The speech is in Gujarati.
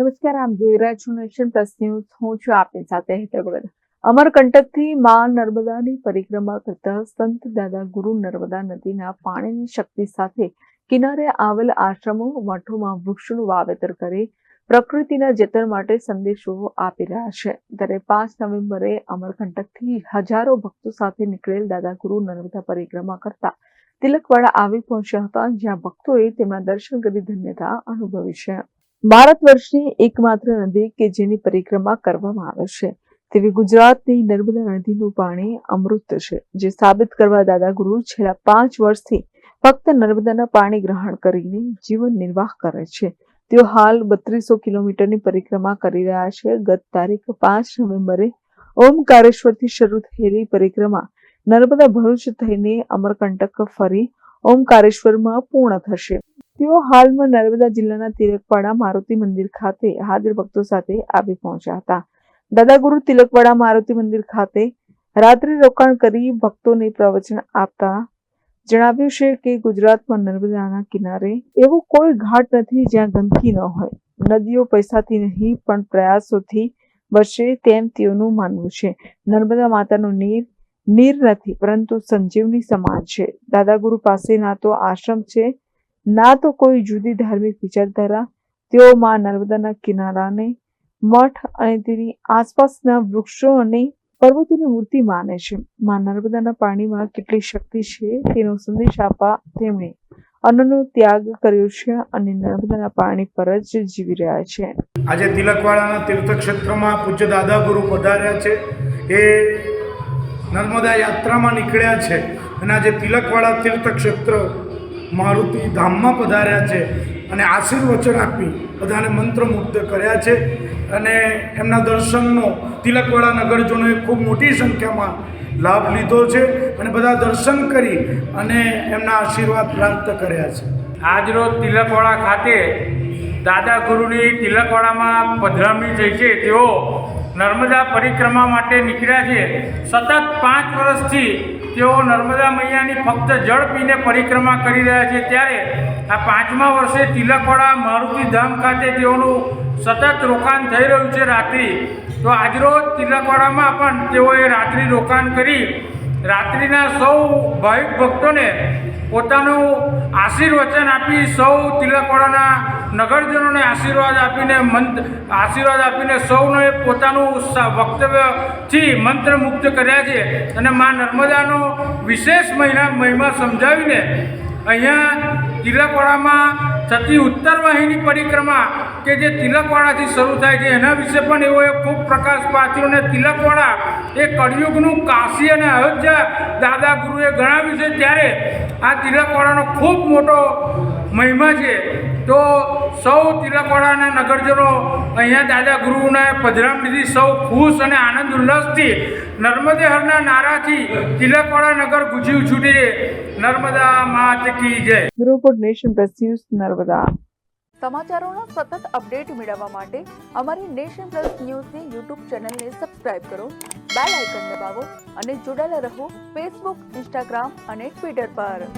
નમસ્કાર, આમ જોઈ રહ્યા છું નેશન પ્લસ ન્યૂઝ. હું છું આપની સાથે ભગત અમરકંટકથી મા નર્મદાની પરિક્રમા કરતા સંત દાદા ગુરુ નર્મદા નદીના પાણીની શક્તિ સાથે કિનારે આવેલ આશ્રમો, મઠોમાં વૃક્ષોનું વાવેતર કરી પ્રકૃતિના જતન માટે સંદેશો આપી રહ્યા છે. ત્યારે પાંચ નવેમ્બરે અમરકંટકથી હજારો ભક્તો સાથે નીકળેલ દાદા ગુરુ નર્મદા પરિક્રમા કરતા તિલકવાડા આવી પહોંચ્યા હતા, જ્યાં ભક્તોએ તેમના દર્શન કરી ધન્યતા અનુભવી છે. ભારત વર્ષની એકમાત્ર નદી કે જેની પરિક્રમા કરવામાં આવે છે. તેવી ગુજરાતની નર્મદા નદીનું પાણી અમૃત છે, જે સાબિત કરવા દાદા ગુરુ છેલ્લા પાંચ વર્ષથી ફક્ત નર્મદાના પાણી ગ્રહણ કરીને જીવન નિર્વાહ કરે છે. તેઓ હાલ બત્રીસો કિલોમીટરની પરિક્રમા કરી રહ્યા છે. ગત તારીખ પાંચ નવેમ્બરે ઓમકારેશ્વરથી શરૂ થયેલી પરિક્રમા નર્મદા ભરૂચ થઈને અમરકંટક ફરી ઓમકારેશ્વરમાં પૂર્ણ થશે. તેઓ હાલમાં નર્મદા જિલ્લાના તિલકવાડા મારુતિ મંદિર ખાતે હાજર ભક્તો સાથે આવી પહોંચ્યા હતા. દાદાગુરુ તિલકવાડા મારુતિ મંદિર ખાતે રાત્રિ રોકાણ કરી ભક્તોને પ્રવચન આપતા જણાવ્યું છે કે ગુજરાતમાં નર્મદાના કિનારે એવો કોઈ ઘાટ નથી જ્યાં ગંદકી ન હોય. નદીઓ પૈસાથી નહીં, પણ પ્રયાસોથી બચે તેમ તેઓનું માનવું છે. નર્મદા માતાનું નીર નીર નથી, પરંતુ સંજીવની સમાન છે. દાદાગુરુ પાસે ના તો આશ્રમ છે ના તો કોઈ જુદી ધાર્મિક વિચારધારા, તેઓ માં નર્મદાના કિનારાને મઠ અને તેની આસપાસના વૃક્ષો અને પર્વતોની મૂર્તિ માને છે. માં નર્મદાના પાણીમાં કેટલી શક્તિ છે તેનો સંદેશ આપવા તેમણે અન્નનો ત્યાગ કર્યો છે અને નર્મદાના પાણી પર જ જીવી રહ્યા છે. આજે તિલકવાડાના તીર્થક્ષેત્રમાં પૂજ્ય દાદા ગુરુ પધાર્યા છે. એ નર્મદા યાત્રામાં નીકળ્યા છે અને આજે તિલકવાડા તીર્થક્ષેત્ર મારુતિ ધામમાં પધાર્યા છે અને આશીર્વચન આપી બધાને મંત્રમુગ્ધ કર્યા છે અને એમના દર્શનનો તિલકવાડા નગરજનોએ ખૂબ મોટી સંખ્યામાં લાભ લીધો છે અને બધા દર્શન કરી અને એમના આશીર્વાદ પ્રાપ્ત કર્યા છે. આજરોજ તિલકવાડા ખાતે દાદા ગુરુની તિલકવાડામાં પધરામણી થઈ છે તેઓ નર્મદા પરિક્રમા માટે નીકળ્યા છે. સતત પાંચ વર્ષથી તેઓ નર્મદા મૈયાની ફક્ત જળ પીને પરિક્રમા કરી રહ્યા છે. ત્યારે આ પાંચમા વર્ષે તિલકવાડા મારુતિ ધામ ખાતે તેઓનું સતત રોકાણ થઈ રહ્યું છે રાત્રિ. તો આજરોજ તિલકવાડામાં પણ તેઓએ રાત્રિ રોકાણ કરી. રાત્રિના સૌ ભાવિક ભક્તોને પોતાનું આશીર્વચન આપી સૌ તિલકવાડાના નગરજનોને આશીર્વાદ આપીને મંત આશીર્વાદ આપીને સૌને પોતાનું વક્તવ્યથી મંત્રમુગ્ધ કર્યા છે. અને મા નર્મદાનો વિશેષ મહિના, મહિમા સમજાવીને અહીંયા તિલકવાડામાં થતી ઉત્તર વાહિની પરિક્રમા કે જે તિલકવાડાથી શરૂ થાય છે, એના વિશે પણ એવો એક ખૂબ પ્રકાશ પાથર્યો અને તિલકવાડા એ કળિયુગનું કાશી અને અયોધ્યા દાદા ગુરુએ ગણાવ્યું છે. ત્યારે આ તિલકવાડાનો ખૂબ મોટો મહિમા છે. તો સૌ તિલકવાડાના નગરજનો અહીંયા દાદા ગુરુને પધરામ લીધી સૌ ખુશ અને આનંદ ઉલ્લાસથી નર્મદે હરના નારાથી તિલકવાડા નગર ગુજી છૂટી નર્મદા માત કી જય. Report Nation Plus news Narmada. સમાચારોનો સતત અપડેટ મેળવવા માટે અમારી નેશન પ્લસ ન્યૂઝની યુટ્યુબ ચેનલને સબસ્ક્રાઇબ કરો બેલ આઇકન દબાવો અને જોડાયેલા રહો ફેસબુક ઇન્સ્ટાગ્રામ અને ટ્વિટર પર.